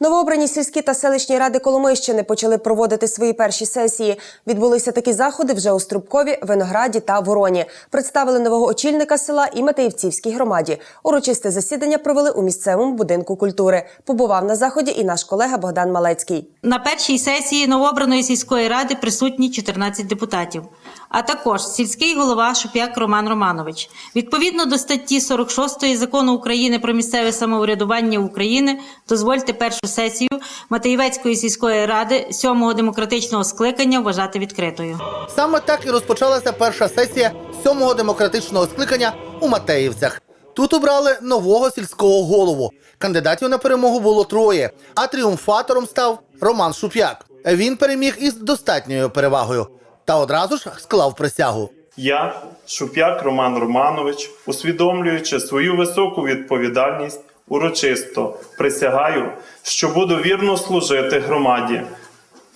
Новообрані сільські та селищні ради Коломийщини почали проводити свої перші сесії. Відбулися такі заходи вже у Струбкові, Винограді та Вороні. Представили нового очільника села і Матеївцівській громаді. Урочисте засідання провели у місцевому будинку культури. Побував на заході і наш колега Богдан Малецький. На першій сесії новообраної сільської ради присутні 14 депутатів, а також сільський голова Шуп'як Роман Романович. Відповідно до статті 46 закону України про місцеве самоврядування України, дозвольте першу сесію Матеєвецької сільської ради сьомого демократичного скликання вважати відкритою. Саме так і розпочалася перша сесія сьомого демократичного скликання у Матеївцях. Тут обрали нового сільського голову. Кандидатів на перемогу було троє, а тріумфатором став Роман Шуп'як. Він переміг із достатньою перевагою та одразу ж склав присягу. Я, Шуп'як Роман Романович, усвідомлюючи свою високу відповідальність, урочисто присягаю, що буду вірно служити громаді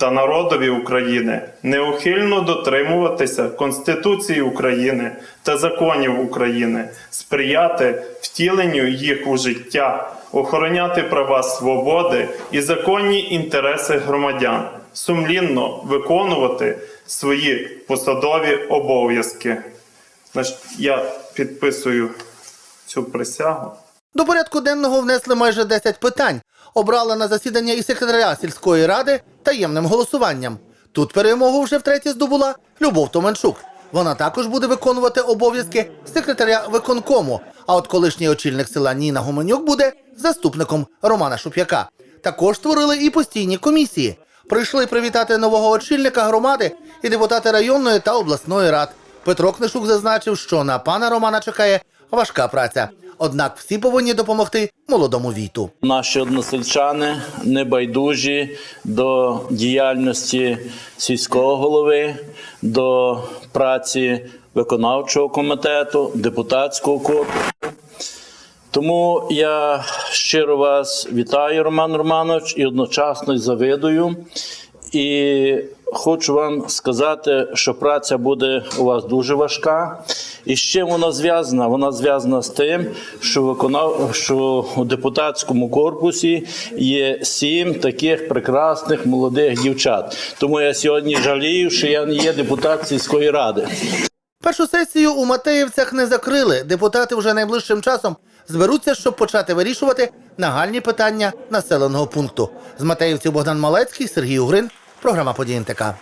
та народові України, неухильно дотримуватися Конституції України та законів України, сприяти втіленню їх у життя, охороняти права свободи і законні інтереси громадян, сумлінно виконувати свої посадові обов'язки. Я підписую цю присягу. До порядку денного внесли майже 10 питань. Обрали на засідання і секретаря сільської ради таємним голосуванням. Тут перемогу вже втретє здобула Любов Томенчук. Вона також буде виконувати обов'язки секретаря виконкому. А от колишній очільник села Ніна Гуменюк буде заступником Романа Шуп'яка. Також створили і постійні комісії. Прийшли привітати нового очільника громади і депутати районної та обласної рад. Петро Книшук зазначив, що на пана Романа чекає важка праця. Однак всі повинні допомогти молодому віту. Наші односельчани небайдужі до діяльності сільського голови, до праці виконавчого комітету, депутатського корпусу. Тому я щиро вас вітаю, Роман Романович, і одночасно завидую. І хочу вам сказати, що праця буде у вас дуже важка. І з чим вона зв'язана? Вона зв'язана з тим, що виконав, що у депутатському корпусі є сім таких прекрасних молодих дівчат. Тому я сьогодні жалію, що я не є депутат сільської ради. Першу сесію у Матеївцях не закрили. Депутати вже найближчим часом зберуться, щоб почати вирішувати нагальні питання населеного пункту. З Матеївців Богдан Малецький, Сергій Угрин, програма «Події НТК».